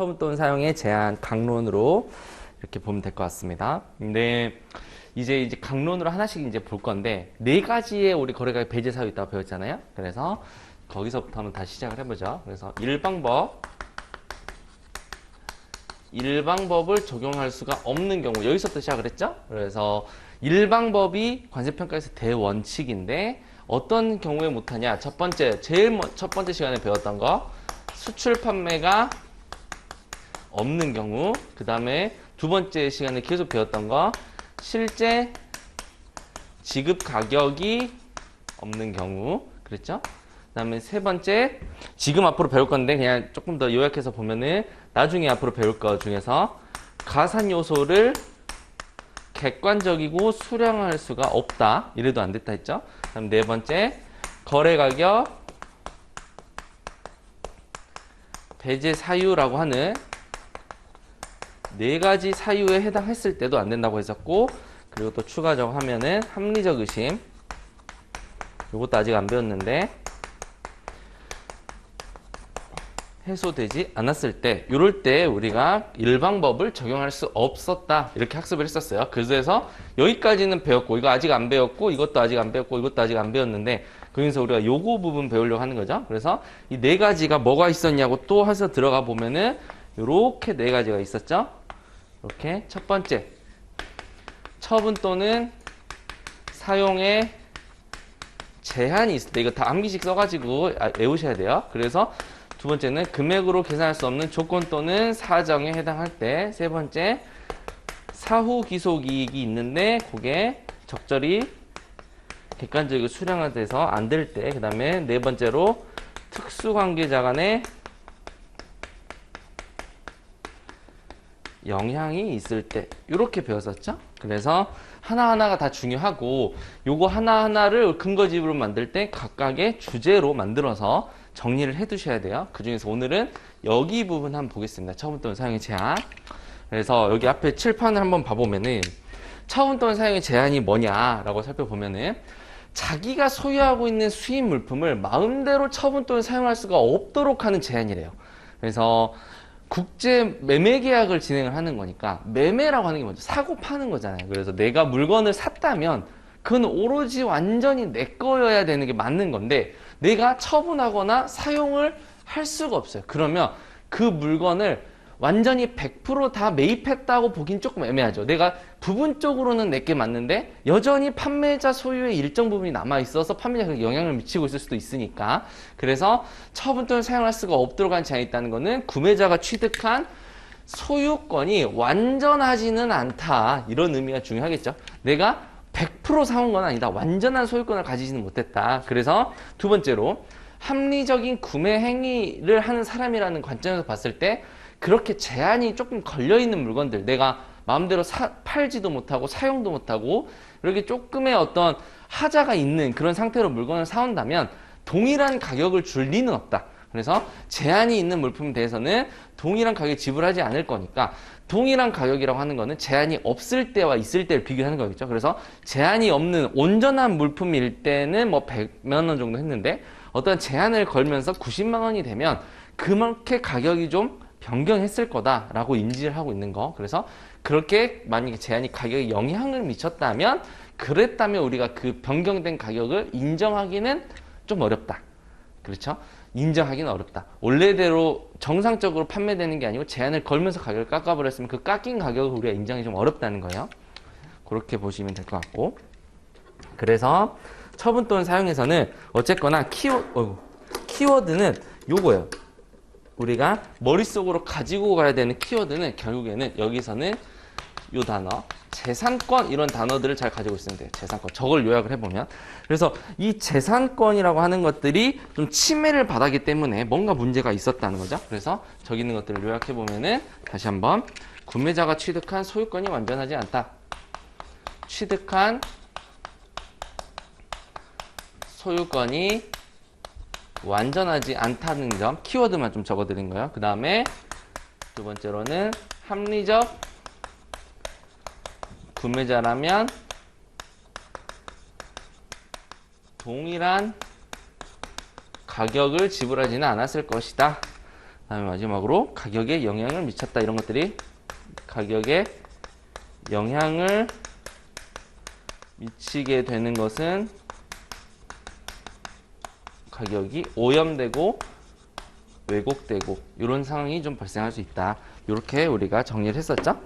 처분돈 사용의 제한 강론으로 이렇게 보면 될 것 같습니다. 근데 이제 이제 강론으로 하나씩 이제 볼 건데 네 가지의 우리 거래가 배제 사유 있다고 배웠잖아요. 그래서 거기서부터 한번 다시 시작을 해보죠. 그래서 1방법 1방법을 적용할 수가 없는 경우 여기서부터 시작을 했죠. 그래서 1방법이 관세평가에서 대원칙인데 어떤 경우에 못하냐 첫 번째 제일 먼- 첫 번째 시간에 배웠던 거 수출 판매가 없는 경우 그 다음에 두 번째 시간에 계속 배웠던 거 실제 지급 가격이 없는 경우 그랬죠? 그 다음에 세 번째 지금 앞으로 배울 건데 그냥 조금 더 요약해서 보면은 나중에 앞으로 배울 거 중에서 가산 요소를 객관적이고 수량할 수가 없다 이래도 안 됐다 했죠? 그 다음 네 번째 거래 가격 배제 사유라고 하는 네 가지 사유에 해당했을 때도 안 된다고 했었고 그리고 또 추가적으로 하면은 합리적 의심 이것도 아직 안 배웠는데 해소되지 않았을 때 이럴 때 우리가 일방법을 적용할 수 없었다 이렇게 학습을 했었어요. 그래서 여기까지는 배웠고 이거 아직 안 배웠고 이것도 아직 안 배웠고 이것도 아직 안 배웠는데 그래서 우리가 요거 부분 배우려고 하는 거죠. 그래서 이 네 가지가 뭐가 있었냐고 또 해서 들어가 보면은 이렇게 네 가지가 있었죠 이렇게 첫 번째 처분 또는 사용에 제한이 있을 때 이거 다 암기식 써가지고 아, 외우셔야 돼요. 그래서 두 번째는 금액으로 계산할 수 없는 조건 또는 사정에 해당할 때 세 번째 사후 기속 이익이 있는데 그게 적절히 객관적이고 수량화돼서 안 될 때 그 다음에 네 번째로 특수관계자 간의 영향이 있을 때 이렇게 배웠었죠. 그래서 하나하나가 다 중요하고 요거 하나하나를 근거집으로 만들 때 각각의 주제로 만들어서 정리를 해 두셔야 돼요. 그 중에서 오늘은 여기 부분 한번 보겠습니다. 처분돈 사용의 제한. 그래서 여기 앞에 칠판을 한번 봐보면은 처분돈 사용의 제한이 뭐냐라고 살펴보면은 자기가 소유하고 있는 수입 물품을 마음대로 처분돈을 사용할 수가 없도록 하는 제한이래요. 그래서 국제 매매 계약을 진행을 하는 거니까 매매라고 하는 게 먼저 사고 파는 거잖아요. 그래서 내가 물건을 샀다면 그건 오로지 완전히 내 거여야 되는 게 맞는 건데 내가 처분하거나 사용을 할 수가 없어요. 그러면 그 물건을 완전히 100%다 매입했다고 보긴 조금 애매하죠. 내가 부분적으로는 내게 맞는데 여전히 판매자 소유의 일정 부분이 남아 있어서 판매자에게 영향을 미치고 있을 수도 있으니까 그래서 처분권을 사용할 수가 없도록 한 제한이 있다는 것은 구매자가 취득한 소유권이 완전하지는 않다 이런 의미가 중요하겠죠. 내가 100% 사온 건 아니다. 완전한 소유권을 가지지는 못했다. 그래서 두 번째로 합리적인 구매 행위를 하는 사람이라는 관점에서 봤을 때 그렇게 제한이 조금 걸려 있는 물건들 내가 마음대로 사, 팔지도 못하고 사용도 못하고 이렇게 조금의 어떤 하자가 있는 그런 상태로 물건을 사온다면 동일한 가격을 줄 리는 없다. 그래서 제한이 있는 물품에 대해서는 동일한 가격을 지불하지 않을 거니까 동일한 가격이라고 하는 거는 제한이 없을 때와 있을 때를 비교하는 거겠죠. 그래서 제한이 없는 온전한 물품일 때는 뭐 100만 원 정도 했는데 어떤 제한을 걸면서 90만 원이 되면 그만큼 가격이 좀 변경했을 거다라고 인지를 하고 있는 거. 그래서 그렇게 만약에 제한이 가격에 영향을 미쳤다면 그랬다면 우리가 그 변경된 가격을 인정하기는 좀 어렵다. 그렇죠? 인정하기는 어렵다. 원래대로 정상적으로 판매되는 게 아니고 제한을 걸면서 가격을 깎아버렸으면 그 깎인 가격을 우리가 인정이 좀 어렵다는 거예요. 그렇게 보시면 될 것 같고. 그래서 처분 또는 사용에서는 어쨌거나 키워, 어이구, 키워드는 요거예요. 우리가 머릿속으로 가지고 가야 되는 키워드는 결국에는 여기서는 요 단어 재산권 이런 단어들을 잘 가지고 있으면 돼요. 재산권. 저걸 요약을 해보면. 그래서 이 재산권이라고 하는 것들이 좀 침해를 받았기 때문에 뭔가 문제가 있었다는 거죠. 그래서 저기 있는 것들을 요약해보면은 다시 한번 구매자가 취득한 소유권이 완전하지 않다. 취득한 소유권이 완전하지 않다는 점 키워드만 좀 적어드린 거예요. 그 다음에 두 번째로는 합리적 구매자라면 동일한 가격을 지불하지는 않았을 것이다. 그다음에 마지막으로 가격에 영향을 미쳤다 이런 것들이 가격에 영향을 미치게 되는 것은 가격이 오염되고 왜곡되고 이런 상황이 좀 발생할 수 있다. 이렇게 우리가 정리를 했었죠.